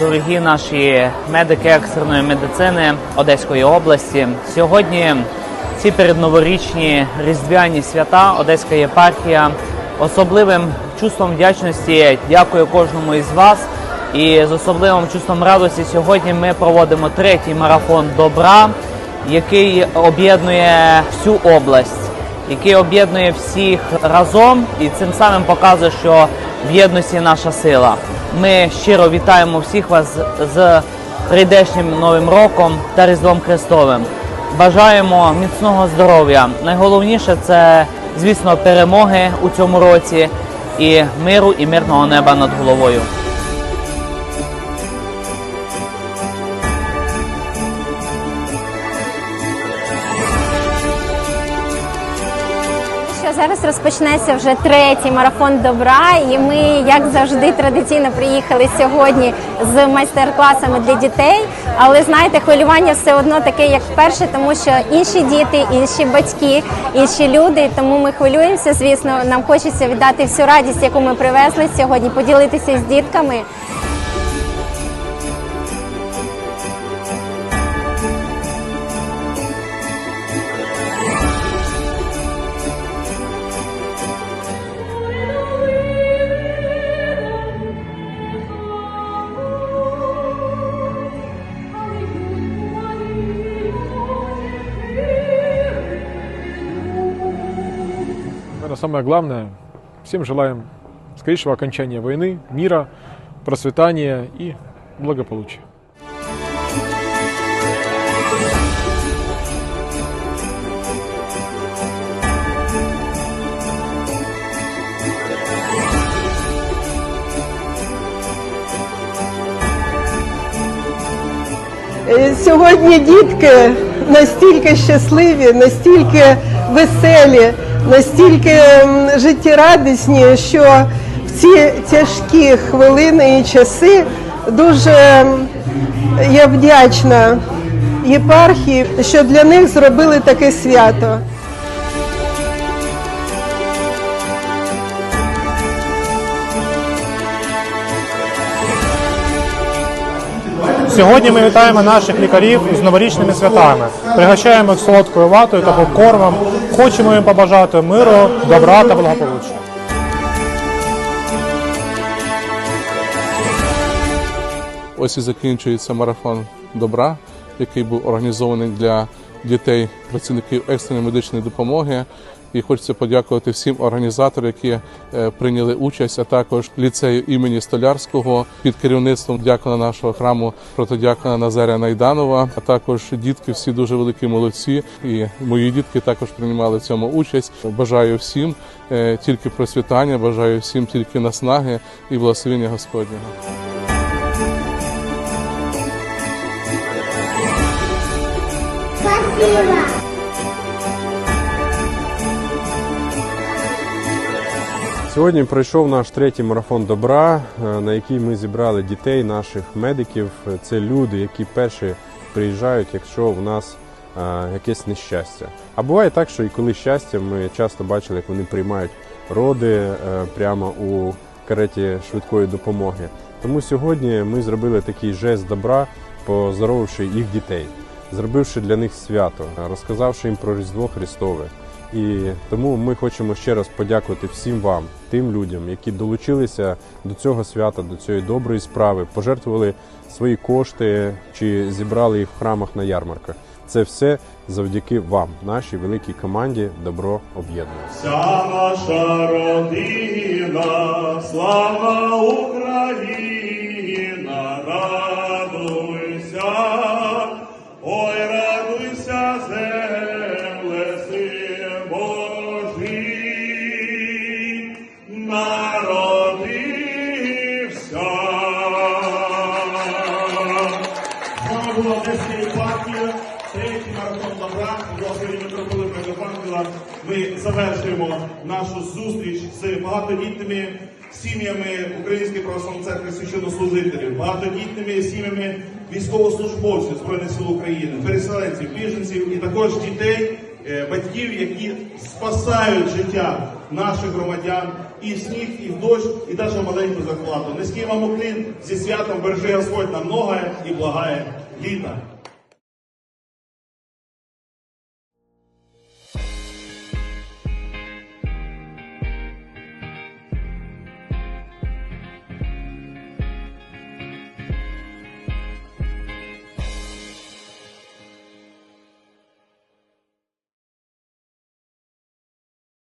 дорогі наші медики екстреної медицини Одеської області. Сьогодні ці передноворічні різдвяні свята Одеська єпархія особливим чувством вдячності дякую кожному із вас. І з особливим чувством радості сьогодні ми проводимо третій марафон добра, який об'єднує всю область який об'єднує всіх разом і цим самим показує, що в єдності наша сила. Ми щиро вітаємо всіх вас з прийдешнім новим роком та Різдвом Христовим. Бажаємо міцного здоров'я. Найголовніше це, звісно, перемоги у цьому році і миру і мирного неба над головою. Що зараз розпочнеться вже третій марафон добра, і ми, як завжди, традиційно приїхали сьогодні з майстер-класами для дітей. Але знаєте, хвилювання все одно таке, як вперше, тому що інші діти, інші батьки, інші люди. Тому ми хвилюємося. Звісно, нам хочеться віддати всю радість, яку ми привезли сьогодні, поділитися з дітками. самое главное, всем желаем скорейшего окончания войны, мира, процветания и благополучия. Е, Сьогодні дітки настільки щасливі, настільки веселі, Настільки життєрадісні, що в ці тяжкі хвилини і часи дуже я вдячна єпархії, що для них зробили таке свято. Сьогодні ми вітаємо наших лікарів з новорічними святами. Пригощаємо їх солодкою ватою та попкормом. Хочемо їм побажати миру, добра та благополуччя. Ось і закінчується марафон добра, який був організований для дітей, працівників екстреної медичної допомоги. І хочеться подякувати всім організаторам, які е, прийняли участь, а також ліцею імені Столярського під керівництвом дякона нашого храму протодякона Назаря Найданова. А також дітки всі дуже великі молодці. І мої дітки також приймали в цьому участь. Бажаю всім е, тільки процвітання, бажаю всім тільки наснаги і благословення Господнього. Сьогодні пройшов наш третій марафон добра, е, на який ми зібрали дітей, наших медиків. Це люди, які перші приїжджають, якщо у нас е, якесь нещастя. А буває так, що і коли щастя, ми часто бачили, як вони приймають роди е, прямо у кареті швидкої допомоги. Тому сьогодні ми зробили такий жест добра, поздоровивши їх дітей, зробивши для них свято, розказавши їм про Різдво Христове. І тому ми хочемо ще раз подякувати всім вам, тим людям, які долучилися до цього свята, до цієї доброї справи, пожертвували свої кошти чи зібрали їх в храмах на ярмарках. Це все завдяки вам, нашій великій команді Добро об'єднує. Була Одеська єпархія, третій марафон добра, Господи митрополита Євангела. Ми завершуємо нашу зустріч з багатодітними сім'ями Української православної церкви священнослужителів, багатодітними сім'ями військовослужбовців Збройних сил України, переселенців, біженців і також дітей, е, батьків, які спасають життя наших громадян і в сніг, і в дощ, і навіть маленьку зарплату. Низький вам уклін зі святом бережи Господь на многое і благає viva